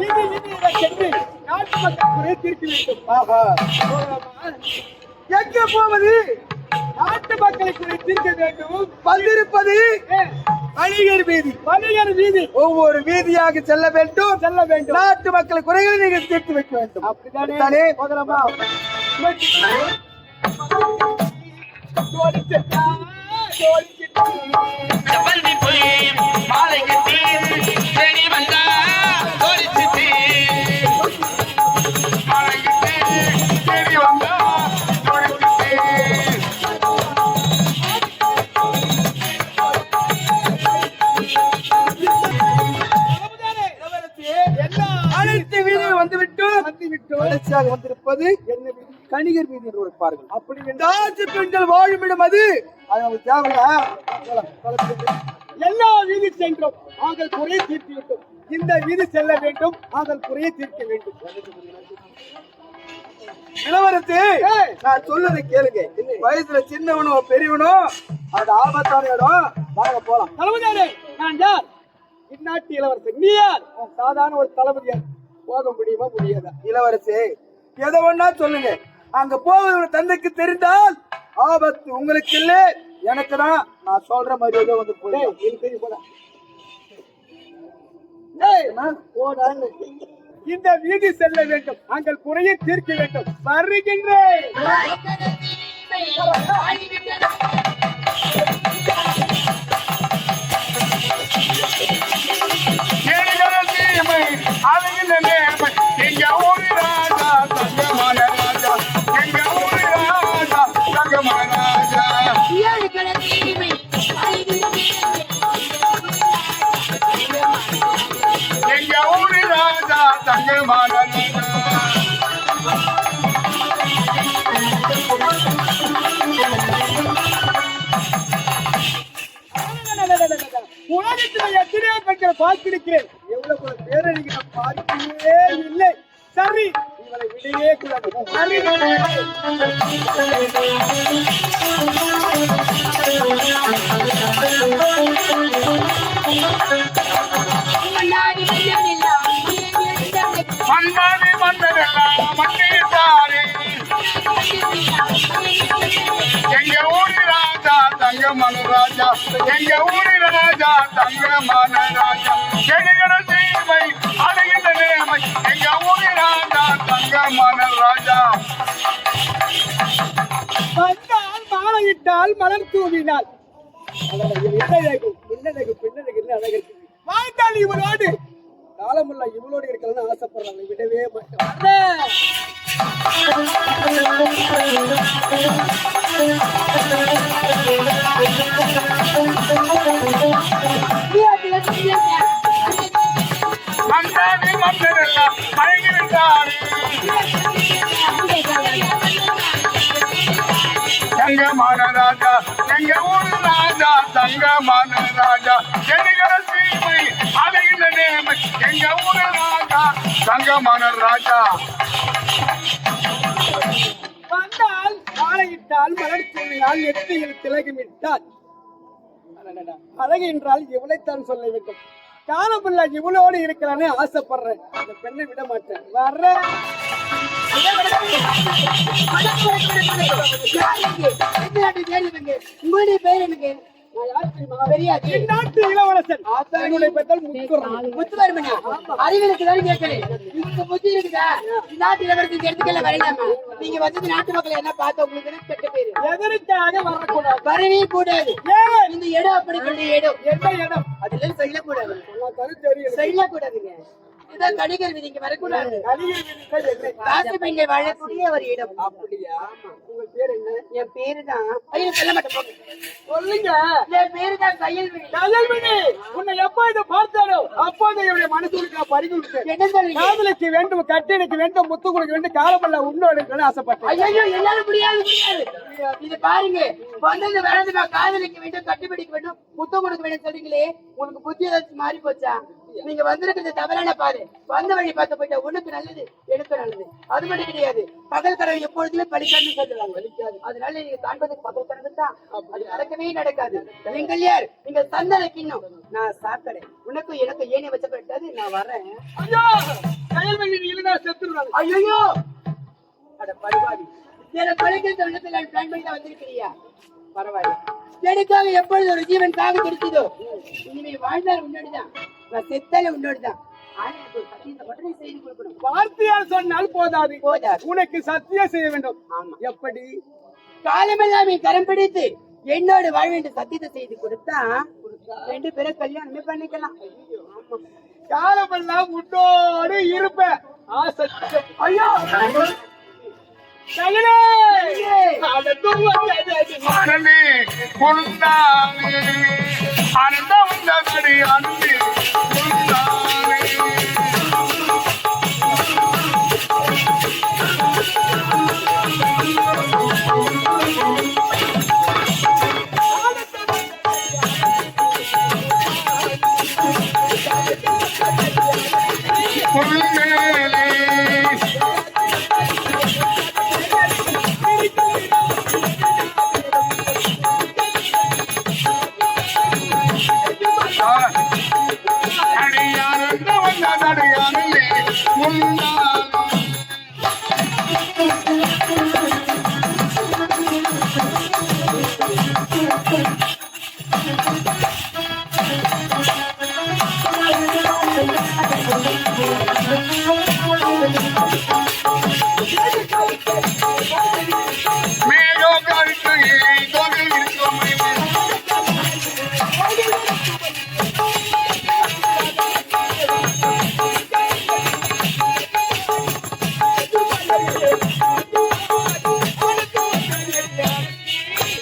இது இது சென்று நாட்டு மக்கள் குறை தீர்க்க வேண்டும் எங்கே போவது நாட்டு மக்களை குறை தீர்க்க வேண்டும் வந்திருப்பது வணிகர் வீதி வணிகர் வீதி ஒவ்வொரு வீதியாக செல்ல வேண்டும் செல்ல வேண்டும் நாட்டு மக்கள் குறைகளை நீங்கள் தீர்த்து வைக்க வேண்டும் அப்படித்தானே முதலமா ஜோடி செட்டா, ஜோடி செட்டா. கடைசியாக வந்திருப்பது என்ன வீதி? கணிகர் வீதி என்று இருப்பார்கள் அப்படி என்றால் தாசி பெண்கள் வாழும் இடம் அது. அது நமக்கு தேவையா போலாம், போலாம். எல்லா வீதி சென்றோம் நாங்கள் குறையை தீர்த்து விட்டோம். இந்த வீதி செல்ல வேண்டும் நாங்கள் குறையை தீர்க்க வேண்டும். இளவரசி. நான் சொல்றதை கேளுங்க. வயசுல சின்னவனோ பெரியவனோ அது ஆபத்தான இடம். வாங்க போலாம். தளபதியாரே நான் யார்? இந்நாட்டு இளவரசர் நீ யார்? சாதாரண ஒரு தளபதியார் போக முடியுமா முடியாதா? இளவரசி எதை ஒண்ணா சொல்லுங்க. அங்க போவது தந்தைக்கு தெரிந்தால் ஆபத்து உங்களுக்கு இல்ல. எனக்கு தான் நான் சொல்ற மாதிரி ஏதோ வந்து போய் போடா. இந்த வீதி செல்ல வேண்டும். நாங்கள் குறையை தீர்க்க வேண்டும். வருகின்றேன். பெண்களை பார்த்திருக்கிறேன். எவ்வளவு நான் பார்க்கவே இல்லை. சரி இவளை விடவே கூடாது சரி. மன்னாடி மன்னரெல்லாம் மன்னித்தாரே எங்க ஊரு ராஜா தங்கமான ராஜா. எங்க ஊரு ராஜா தங்கமான ராஜா கேடுகிற தீமை அழகின நேர்மை எங்க ஊரு ராஜா தங்கமான ராஜா வந்தால் மாலையிட்டால் மலர் தூவினால். என்னழகு பின்னழகு அழகு இருக்கு வாழ்ந்தால் இவளோடு. காலமுள்ள இவளோடு இருக்கணும்னு ஆசைப்படுறாங்க. விடவே மாட்டேன். தங்கமான ராஜா எங்க ஊரு ராஜா தங்கமான ராஜா எதுகிற தீமை அழகின நேர்மை எங்க ஊரு ராஜா தங்கமான ராஜா வந்தால் மாலையிட்டால் மலர் சொல்லினால் நெற்றியில் திலகமிட்டால். அழகு என்றால் இவளைத்தான் சொல்ல வேண்டும்? காலமுள்ள இவளோடு இருக்கலான்னு ஆசைப்படுறேன். அந்த பெண்ணை விட மாட்டேன். வர்ற. உங்களுடைய பேர் எனக்கு? இளவரசன். அறிவிலுக்கு தான் கேட்கிறேன். உங்களுக்கு புத்தி இருக்குதா நாட்டு இளவரசி எடுத்துக்கல வரையாம நீங்க வந்தது நாட்டு மக்கள் என்ன பார்த்த உங்களுக்கு கெட்ட பேரு? எதற்காக வரக்கூடாது? வரவே கூடாது. இந்த இடம் அப்படிப்பட்ட இடம். என்ன இடம்? அதுல செய்யக்கூடாது. செய்யக்கூடாதுங்க. இதான் கடிகர் விதி இங்க வரக்கூடாது காசு பெண்கள் வாழக்கூடிய ஒரு இடம். அப்படியா? உங்க பேர் என்ன? என் பேரு தான் ஐயோ சொல்ல மாட்டேன் போங்க. சொல்லுங்க. என் பேரு தான் கையல்விழி உன்னை எப்ப இதை பார்த்தாரோ அப்போது என்னுடைய மனசுக்கு விட்டேன் என்ன சொல்றீங்க? காதலிக்கு வேண்டும் கட்டினுக்கு வேண்டும் முத்து கொடுக்க வேண்டும் காலமல்ல உன்னோடு ஆசைப்பட்டேன். ஐயோ என்னால முடியாது முடியாது. இது பாருங்க. வந்தது நான் காதலிக்க வேண்டும் கட்டுப்பிடிக்க வேண்டும் முத்தம் கொடுக்க வேண்டும் சொல்றீங்களே. உனக்கு புத்தி ஏதாச்சும் மாறி போச்சா நீங்க வந்திருக்கிறது தவறான பாதை. வந்த வழி பார்த்து போயிட்டா உனக்கு நல்லது எனக்கு நல்லது. அது மட்டும் கிடையாது. பகல் கனவு எப்பொழுதுமே பலிக்காதுன்னு சொல்லுவாங்க. அதனால நீங்க காண்பது பகல் கனவு தான். அது நடக்கவே நடக்காது. நீங்கள் யார்? நீங்க சந்தன கிண்ணம். நான் சாக்கடை. உனக்கும் எனக்கும் ஏனி வச்சப்பட்டது நான் வரேன் ஐயோ! கயல்வெளி இல்லைன்னா செத்துருவாங்க. ஐயோ அட பரவாயில்லை நான் பிளான் பண்ணி தான் வந்திருக்கிறியா? பரவாயில்ல. எனக்காக எப்பொழுது ஒரு ஜீவன் காக கிடைச்சதோ இனிமே வாழ்ந்தால் உன்னோடுதான். நான் செத்தால உன்னோடுதான். வார்த்தையால் சொன்னால் போதாது. போதாது. உனக்கு சத்தியம் செய்ய வேண்டும். ஆமா. எப்படி? காலமெல்லாம் என் கரம் பிடித்து என்னோடு வாழ வேண்டிய சத்தியத்தை செய்து கொடுத்தா ரெண்டு பேரும் கல்யாணமே பண்ணிக்கலாம். காலமெல்லாம் உன்னோடு இருப்ப ஆசை. ஐயோ! கயலே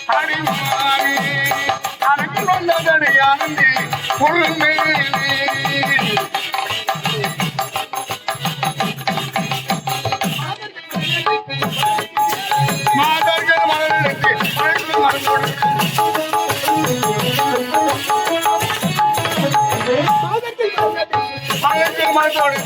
அடிமாறி அனக்கு வந்ததடியானே புல்மேலே மாதர்கள் மலர்களுக்கு மலர்கள் மலர்களோடு மலர்கள் மலர்களோடு